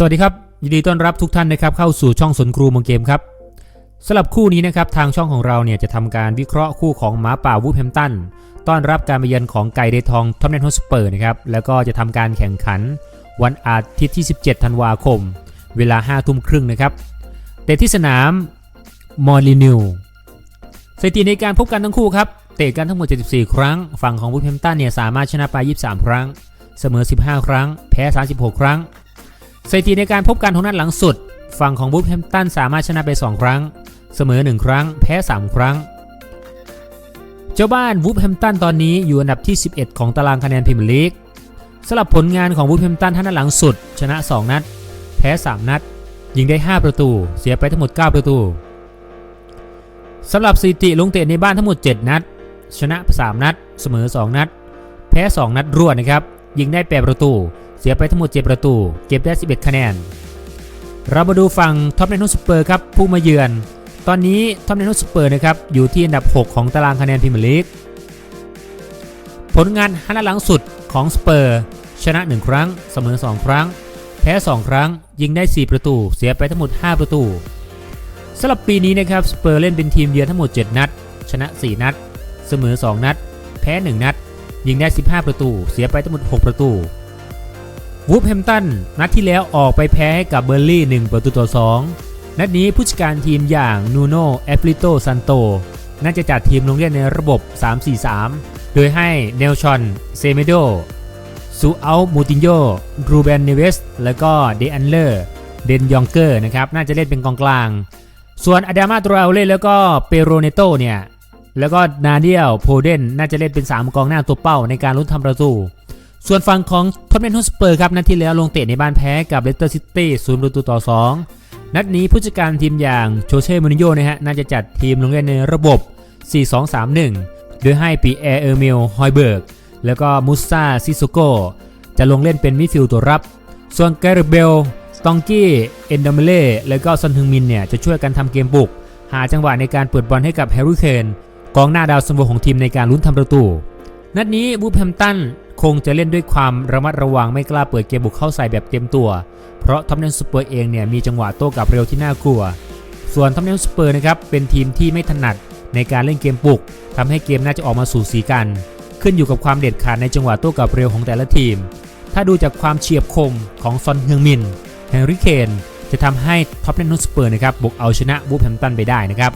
สวัสดีครับ ยินดีต้อนรับทุกท่านนะครับเข้าสู่ช่องสนครูมืองเกมครับสำหรับคู่นี้นะครับทางช่องของเราเนี่ยจะทำการวิเคราะห์คู่ของหมาป่าวูฟแฮมตันต้อนรับการมาเยือนของไก่เดทองทอมเนนฮอสเปอร์นะครับแล้วก็จะทำการแข่งขันวันอาทิตย์ที่ 17 ธันวาคม เวลา 5 ทุ่มครึ่งนะครับเตะที่สนามมอลินิวสถิติในการพบกันทั้งคู่ครับเตะกันทั้งหมด 74 ครั้ง ฝั่งของวูฟแฮมตันเนี่ยสามารถชนะไป 23 ครั้ง เสมอ 15 ครั้ง แพ้ 36 ครั้ง สถิติในการพบกันของนัดหลังสุด ฝั่งของบูฟแฮมตันสามารถชนะไป 2 ครั้ง เสมอ 1 ครั้ง แพ้ 3 ครั้ง เจ้าบ้านวูฟแฮมตันตอนนี้อยู่อันดับที่ 11 ของตารางคะแนนพรีเมียร์ลีกสำหรับผลงานของวูฟแฮมตันท่านัดหลังสุด ชนะ 2 นัด แพ้ 3 นัด ยิงได้ 5 ประตู เสียไปทั้งหมด 9 ประตูสำหรับสถิติลงเตะในบ้านทั้งหมด 7 นัด ชนะ 3 นัด เสมอ 2 นัด แพ้ 2 นัดรวดนะครับ ยิงได้ 8 ประตู เสียไปทั้งหมด 7 ประตู เก็บได้ 11 คะแนน เรามาดูฝั่งท็อปไนท์สเปอร์ครับผู้มาเยือน ตอนนี้ท็อปไนท์สเปอร์นะครับอยู่ที่อันดับ 6 ของตารางคะแนนพรีเมียร์ลีก ผลงานห้านัดหลังสุดของสเปอร์ชนะ 1 ครั้ง เสมอ 2 ครั้ง แพ้ 2 ครั้ง ยิงได้ 4 ประตู เสียไปทั้งหมด 5 ประตูสำหรับปีนี้นะครับสเปอร์เล่นเป็นทีมเยือนทั้งหมด 7 นัด ชนะ 4 นัด เสมอ 2 นัด แพ้ 1 นัด ยิงได้ 15 ประตู เสียไปทั้งหมด 6 ประตู วูฟแฮมตันนัดที่แล้วออกไปแพ้ให้กับเบอร์ลี่ 1 ประตูต่อ 2 นัดนี้ผู้จัดการทีมอย่างนูโน่แอฟริโตซันโตน่าจะจัดทีมลงเล่นในระบบ 3-4-3 โดยให้เนลชอน เซเมโดซูอัลมูตินโยรูเบนเนเวส และก็เดอันเลอร์ เดนยองเกอร์นะครับ น่าจะเล่นเป็นกองกลาง ส่วนอดามาตราเล่แล้วก็เปโรเนโตเนี่ย แล้วก็นาเดียลโพเดน น่าจะเล่นเป็น 3 กองหน้าตัวเป้าในการลุ้นทำประตู ส่วนฝั่งของท็อตแนมฮอสเปอร์ครับนัดที่แล้วลงเตะในบ้านแพ้กับเลสเตอร์ซิตี้ศูนย์ประตูต่อ 2 นัดนี้ผู้จัดการทีมอย่างโชเช่มูนิโยนะฮะน่าจะจัดทีมลงเล่นในระบบ 4-2-3-1 โดยให้ปีแอร์เออร์เมลฮอยเบิร์กแล้วก็มุสซาซิโซโกจะลงเล่นเป็นมิดฟิลด์ตัวรับ ส่วนแกเรเบลสตองกี้เอนดอมเล่แล้วก็ซอนทึงมินเนี่ยจะช่วยกันทำเกมบุก หาจังหวะในการเปิดบอลให้กับแฮร์รี่เคนกองหน้าดาวซันโวของทีมในการลุ้นทำประตู นัดนี้บูแฮมตัน คงจะเล่นด้วยความระมัดระวังไม่กล้าเปิดเกมบุกเข้าใส่แบบเต็มตัว เพราะท็อปเนนสเปอร์เองเนี่ยมีจังหวะโต้กลับเร็วที่น่ากลัว ส่วนท็อปเนนสเปอร์นะครับเป็นทีมที่ไม่ถนัดในการเล่นเกมบุกทำให้เกมน่าจะออกมาสู่สีกัน ขึ้นอยู่กับความเด็ดขาดในจังหวะโต้กลับเร็วของแต่ละทีม ถ้าดูจากความเฉียบคมของซอนเฮืองมินแฮร์รี่เคนจะทำให้ท็อปเนนสเปอร์นะครับบุกเอาชนะบูฟแฮมตันไปได้นะครับ